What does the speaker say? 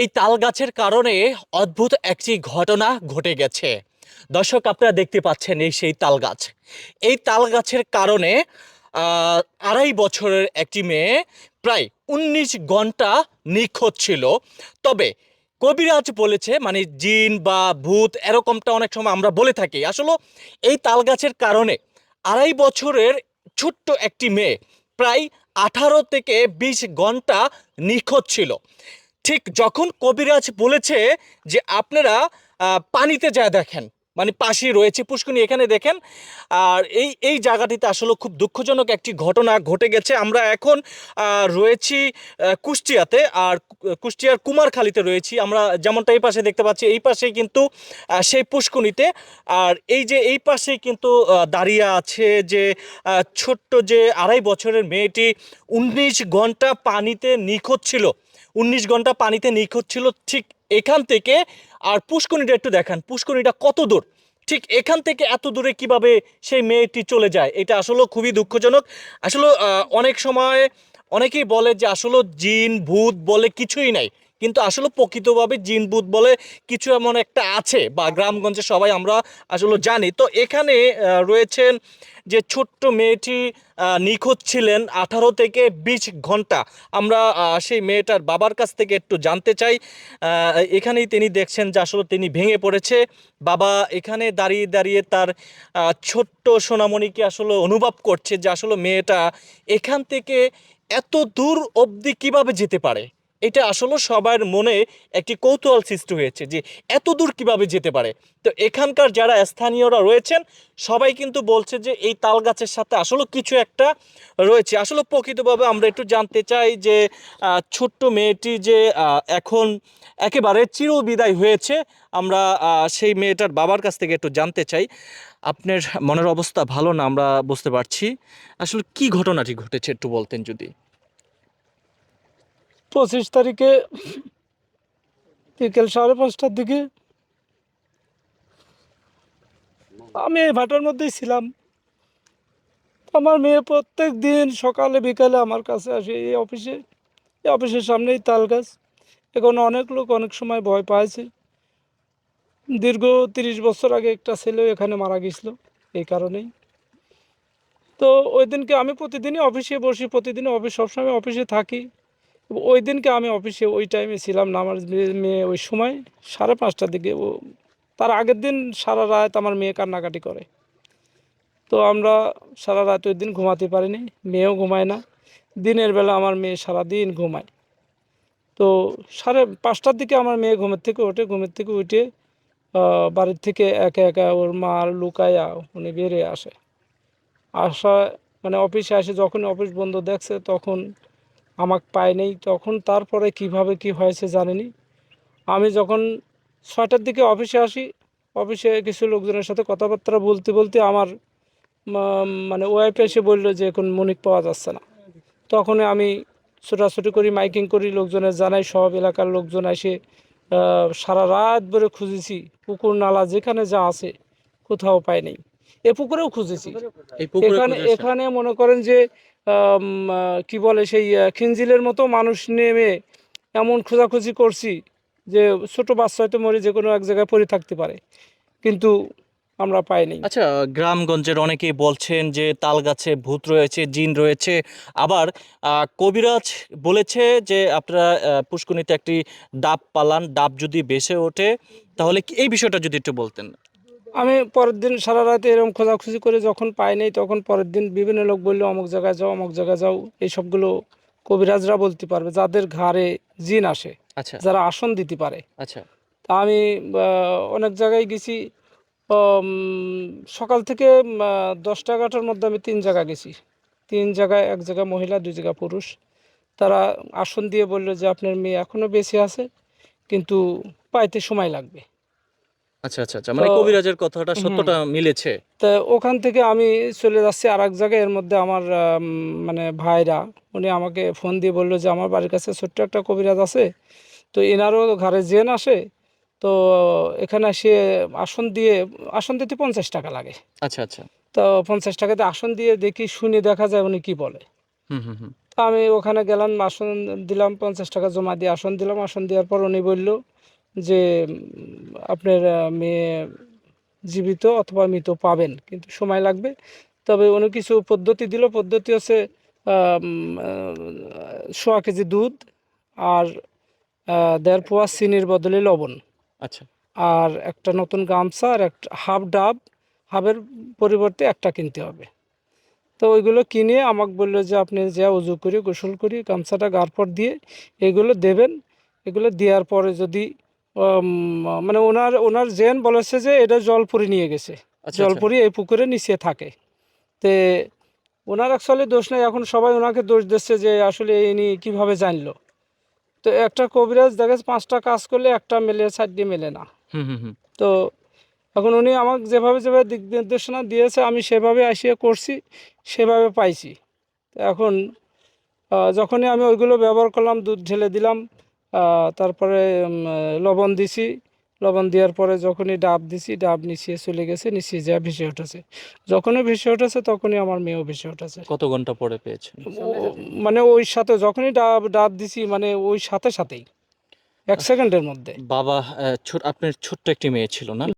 এই তাল গাছের কারণে অদ্ভুত একটি ঘটনা ঘটে গেছে। দর্শক, আপনারা দেখতে পাচ্ছেন এই সেই তাল গাছ এই তাল গাছের কারণে আড়াই বছরের একটি মেয়ে প্রায় উনিশ ঘণ্টা নিখোঁজ ছিল। তবে কবিরাজ বলেছে মানে জিন বা ভূত এরকমটা অনেক সময় আমরা বলে থাকি। আসলে এই তাল গাছের কারণে আড়াই বছরের ছোট্ট একটি মেয়ে প্রায় আঠারো থেকে বিশ ঘণ্টা নিখোঁজ ছিল। ঠিক যখন কবিরাজ বলেছে যে আপনারা পানিতে যা দেখেন মানে পাশেই রয়েছে পুষ্করণী, এখানে দেখেন, আর এই এই জায়গাটিতে আসলে খুব দুঃখজনক একটি ঘটনা ঘটে গেছে। আমরা এখন রয়েছি কুষ্টিয়াতে, আর কুষ্টিয়ার কুমারখালীতে রয়েছি। আমরা যেমনটা এই পাশে দেখতে পাচ্ছি, এই পাশেই কিন্তু সেই পুষ্করণীতে, আর এই যে এই পাশেই কিন্তু দাঁড়িয়ে আছে যে ছোট্ট যে আড়াই বছরের মেয়েটি, উনিশ ঘণ্টা পানিতে নিখোঁজ ছিল। উনিশ ঘণ্টা পানিতে নিখোঁজ ছিল ঠিক এখান থেকে। আর পুষ্করণীটা একটু দেখান, পুষ্করণীটা কত দূর? ঠিক এখান থেকে এত দূরে কীভাবে সেই মেয়েটি চলে যায়? এটা আসলে খুবই দুঃখজনক। আসলে অনেক সময় অনেকেই বলে যে আসলে জিন, ভূত বলে কিছুই নাই। কিন্তু আসলে প্রকৃতভাবে জিন, ভূত বলে কিছু এমন একটা আছে বা গ্রামগঞ্জে সবাই আমরা আসলে জানি। তো এখানে রয়েছেন যে ছোট্ট মেয়েটি নিখোঁজ ছিলেন আঠারো থেকে বিশ ঘণ্টা। আমরা সেই মেয়েটার বাবার কাছ থেকে একটু জানতে চাই। এখানেই তিনি দেখছেন যে আসলে তিনি ভেঙে পড়েছে। বাবা এখানে দাঁড়িয়ে দাঁড়িয়ে তার ছোট্ট সোনামণিকে আসলে অনুভব করছে যে আসলে মেয়েটা এখান থেকে এত দূর অবধি কীভাবে যেতে পারে? এটা আসলে সবার মনে একটি কৌতূহল সৃষ্টি হয়েছে যে এত দূর কীভাবে যেতে পারে। তো এখানকার যারা স্থানীয়রা রয়েছেন, সবাই কিন্তু বলছে যে এই তাল গাছের সাথে আসলে কিছু একটা রয়েছে। আসলে প্রকৃতভাবে আমরা একটু জানতে চাই যে ছোট্ট মেয়েটি যে এখন একেবারে চিরবিদায় হয়েছে, আমরা সেই মেয়েটার বাবার কাছ থেকে একটু জানতে চাই। আপনার মনের অবস্থা ভালো না আমরা বুঝতে পারছি। আসলে কি ঘটনাটি ঘটেছে একটু বলতেন যদি। পঁচিশ তারিখে বিকেল সাড়ে পাঁচটার দিকে। আমি এই ভাটার মধ্যেই ছিলাম। আমার মেয়ে প্রত্যেক দিন সকালে, বিকালে আমার কাছে আসে এই অফিসে। এই অফিসের সামনেই তাল গাছ। এখন অনেক লোক অনেক সময় ভয় পাইছে। দীর্ঘ তিরিশ বছর আগে একটা ছেলেও এখানে মারা গেছিল, এই কারণেই। তো ওই দিনকে আমি প্রতিদিনই অফিসে বসি, প্রতিদিনই অফিস, সবসময় অফিসে থাকি। ওই দিনকে আমি অফিসে ওই টাইমে ছিলাম না আমার মেয়ে- ওই সময় সাড়ে পাঁচটার দিকে। ও, তার আগের দিন সারা রাত আমার মেয়ে কান্নাকাটি করে। তো আমরা সারা রাত ওই দিন ঘুমাতে পারিনি, মেয়েও ঘুমায় না। দিনের বেলা আমার মেয়ে সারা দিন ঘুমায়। তো সাড়ে পাঁচটার দিকে আমার মেয়ে ঘুমের থেকে ওঠে, ঘুমের থেকে উঠে বাড়ির থেকে একা একা ওর মার লুকায়া উনি বেরিয়ে আসে। আসা মানে অফিসে আসে, যখন অফিস বন্ধ দেখছে, তখন আমাকে পায় নেই, তখন তারপরে কীভাবে কি হয়েছে জানিনি। আমি যখন ছয়টার দিকে অফিসে আসি, অফিসে কিছু লোকজনের সাথে কথাবার্তা বলতে বলতে আমার মানে ওয়াইফ এসে বলল যে এখন মনিক পাওয়া যাচ্ছে না। তখন আমি ছোটাছুটি করি, মাইকিং করি, লোকজনের জানাই, সব এলাকার লোকজন এসে সারা রাত ধরে খুঁজেছি, পুকুর, নালা, যেখানে যা আছে, কোথাও পাই নেই। এ পুকুরেও খুঁজেছি। এখানে এখানে মনে করেন যে কি বলে সেই খিঞ্জিলের মতো মানুষ নেমে এমন খোঁজাখুঁজি করছি যে ছোট বাচ্চা হয়তো মরে যে কোনো এক জায়গায় পড়ে থাকতে পারে। কিন্তু আমরা পাইনি। আচ্ছা গ্রামগঞ্জের অনেকেই বলছেন যে তাল গাছে ভূত রয়েছে জিন রয়েছে। আবার আহ, কবিরাজ বলেছে যে আপনারা আহ, পুষ্করণীতে একটি ডাব পালান ডাব যদি বেসে ওঠে তাহলে কি এই বিষয়টা যদি একটু বলতেন? আমি পরের দিন সারা রাতে এরকম খোঁজাখুঁজি করে যখন পাই নাই তখন পরের দিন বিভিন্ন লোক বলল অমুক জায়গায় যাও অমুক জায়গায় যাও। এই সবগুলো কবিরাজরা বলতে পারবে যাদের ঘাড়ে জিন আসে আচ্ছা। যারা আসন দিতে পারে। আচ্ছা। তা আমি অনেক জায়গায় গেছি সকাল থেকে দশটা এগারোটার মধ্যে আমি তিন জায়গা গেছি। তিন জায়গায় এক জায়গায় মহিলা দুই জায়গা পুরুষ। তারা আসন দিয়ে বলল যে আপনার মেয়ে এখনও বেঁচে আছে কিন্তু পাইতে সময় লাগবে। আচ্ছা আচ্ছা আচ্ছা। মানে কবিরাজের কথাটা সত্যটা মিলেছে? তা ওখান থেকে আমি চলে যাচ্ছি আর এক জায়গায়। এর মধ্যে আমার মানে ভাইরা উনি আমাকে ফোন দিয়ে বলল যে আমার বাড়ির কাছে ছোট্ট একটা কবিরাজ আছে। তো এনারও ঘরে জেন আসে। তো এখানে সে আসন দিয়ে আসন দিতে পঞ্চাশ টাকা লাগে। আচ্ছা আচ্ছা। তো পঞ্চাশ টাকাতে আসন দিয়ে দেখি শুনে দেখা যায় উনি কি বলে। তো আমি ওখানে গেলাম আসন দিলাম পঞ্চাশ টাকা জমা দিয়ে আসন দিলাম। আসন দেওয়ার পর উনি বলল যে আপনার মেয়ে জীবিত অথবা মৃত পাবেন কিন্তু সময় লাগবে। তবে উনি কিছু পদ্ধতি দিল। পদ্ধতি হচ্ছে সোয়া কেজি দুধ আর দেড় পোয়া চিনির বদলে লবণ। আচ্ছা। আর একটা নতুন গামছা আর একটা হাফ ডাব হাফের পরিবর্তে একটা কিনতে হবে। তো ওইগুলো কিনে আমাকে বলল যে আপনি যা উজু করে গোসল করি গামছাটা গার পর দিয়ে এগুলো দেবেন। এগুলো দেওয়ার পরে যদি মানে ওনার ওনার জেন বলেছে যে এটা জলপুরি নিয়ে গেছে। আচ্ছা জলপুরি এই পুকুরে নিচে থাকে। তে ওনার অ্যাকচুয়ালি দোষ নেই এখন সবাই ওনাকে দোষ দিচ্ছে যে আসলে ইনি কীভাবে জানলো। তো একটা কবিরাজ দেখা যাচ্ছে পাঁচটা কাজ করলে একটা মেলে সাইড দিয়ে মেলে না। হুম হুম হুম। তো এখন উনি আমাকে যেভাবে যেভাবে দিক নির্দেশনা দিয়েছে আমি সেভাবে আসিয়ে করছি সেভাবে পাইছি। তো এখন যখনই আমি ওইগুলো ব্যবহার করলাম দুধ ঢেলে দিলাম তারপরে লবণ দিছি। লবণ দেওয়ার পরে যখনই ডাব দিছি ডাব নিচিয়ে চলে গেছে নিচিয়ে যা ভেসে উঠেছে। যখনই ভেসে উঠেছে তখনই আমার মেয়েও ভেসে উঠেছে। কত ঘণ্টা পরে পেয়েছে মানে ওই সাথে যখনই ডাব ডাব দিছি মানে ওই সাথে সাথেই। এক সেকেন্ডের মধ্যে। বাবা ছোট আপনার ছোট্ট একটি মেয়ে ছিল না?